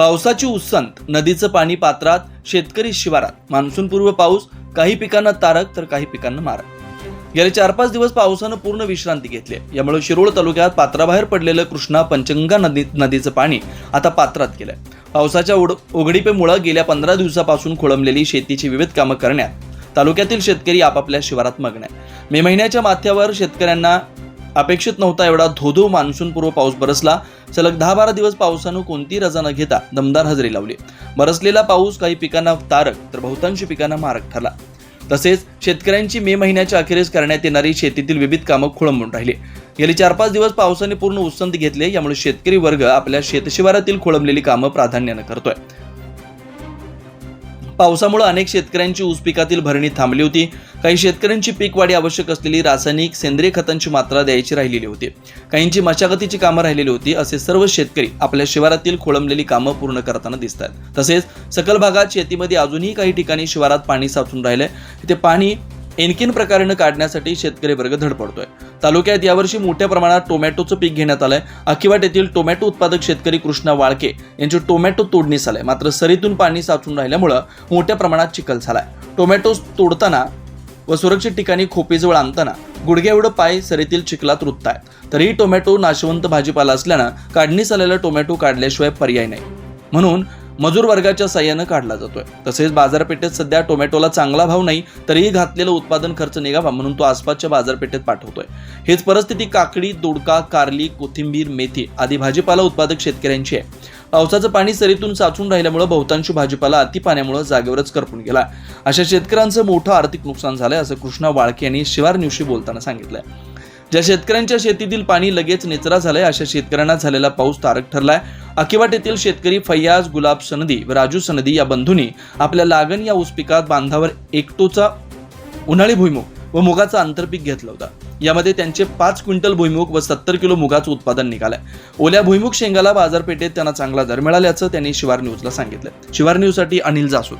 पावसाची उसंत नदीचं पाणी पात्रात शेतकरी शिवारात. मान्सूनपूर्व पाऊस काही पिकांना तारक तर काही पिकांना मारक. गेले चार पाच दिवस पावसानं पूर्ण विश्रांती घेतली आहे. यामुळे शिरोळ तालुक्यात पात्राबाहेर पडलेलं कृष्णा पंचगंगा नदी नदीचं पाणी आता पात्रात गेलंय. पावसाच्या उड उघडीपेमुळं गेल्या पंधरा दिवसापासून खोळंबलेली शेतीची विविध कामं करण्यात तालुक्यातील शेतकरी आपापल्या शिवारात मग्न आहे मे महिन्याच्या माथ्यावर शेतकऱ्यांना अपेक्षित नव्हता एवढा धोधो मान्सूनपूर्व पाऊस बरसला. सलग दहा बारा दिवस पावसानं कोणती रजा न घेता दमदार हजेरी लावली. बरसलेला पाऊस काही पिकांना तारक तर बहुतांश पिकांना मारक ठरला. तसेच शेतकऱ्यांची मे महिन्याच्या अखेरीस करण्यात येणारी शेतीतील विविध कामं खोळंबून राहिली. गेले चार पाच दिवस पावसाने पूर्ण उसंत घेतले यामुळे शेतकरी वर्ग आपल्या शेतशिवारातील खोळंबलेली कामं प्राधान्यानं करतोय. पावसामुळे अनेक शेतकऱ्यांची ऊस पिकातील भरणी थांबली होती. काही शेतकऱ्यांची पीक वाढी आवश्यक असलेली रासायनिक सेंद्रिय खतांची मात्रा द्यायची राहिलेली होती. काहींची मशागतीची कामं राहिलेली होती असे सर्व शेतकरी आपल्या शिवारातील खोळंबलेली कामं पूर्ण करताना दिसत आहेत तसेच सकल भागात शेतीमध्ये अजूनही काही ठिकाणी शिवारात पाणी साचून राहिलंय. ते पाणी एनकिन प्रकारानं काढण्यासाठी शेतकरी वर्ग धडपडतोय. तालुक्यात यावर्षी मोठ्या प्रमाणात टोमॅटोचं पीक घेण्यात आलंय. अखिवाट येथील टोमॅटो उत्पादक शेतकरी कृष्णा वाळके यांची टोमॅटो तोडणीस आलंय. मात्र सरीतून पाणी साचून राहिल्यामुळं मोठ्या प्रमाणात चिखल झालाय. टोमॅटो तोडताना व सुरक्षित ठिकाणी खोपीजवळ आणताना गुडघ्या एवढं पाय सरीतील चिखलात रुततायत. तरीही टोमॅटो नाशवंत भाजीपाला असल्यानं काढणीस आलेला टोमॅटो काढल्याशिवाय पर्याय नाही. म्हणून मजूर वर्गाच्या साह्यानं काढला जातोय. तसेच बाजारपेठेत सध्या टोमॅटोला चांगला भाव नाही तरीही घातलेला उत्पादन खर्च निघावा म्हणून तो आसपासच्या बाजारपेठेत पाठवतोय. हीच परिस्थिती काकडी दोडका कारली कोथिंबीर मेथी आदी भाजीपाला उत्पादक शेतकऱ्यांची आहे. पावसाचं पाणी सरीतून साचून राहिल्यामुळे बहुतांश भाजीपाला अति पाण्यामुळे जागेवरच करपून गेला अशा शेतकऱ्यांचं मोठं आर्थिक नुकसान झालंय असं कृष्णा वाळके यांनी शिवार न्यूजशी बोलताना सांगितलंय. ज्या शेतकऱ्यांच्या शेतीतील पाणी लगेच निचरा झालंय अशा शेतकऱ्यांना झालेला पाऊस तारक ठरलाय. अकिवाट येथील शेतकरी फैयाज गुलाब सनदी व राजू सनदी या बंधूंनी आपल्या लागण या ऊस पिकात बांधावर एकटोचा उन्हाळी भुईमुग व मुगाचा आंतरपीक घेतला होता. यामध्ये त्यांचे पाच क्विंटल भुईमुग व सत्तर किलो मुगाचं उत्पादन निघालंय. ओल्या भुईमुग शेंगाला बाजारपेठेत त्यांना चांगला दर मिळाल्याचं त्यांनी शिवार न्यूजला सांगितलं. शिवार न्यूजसाठी अनिल जासूद.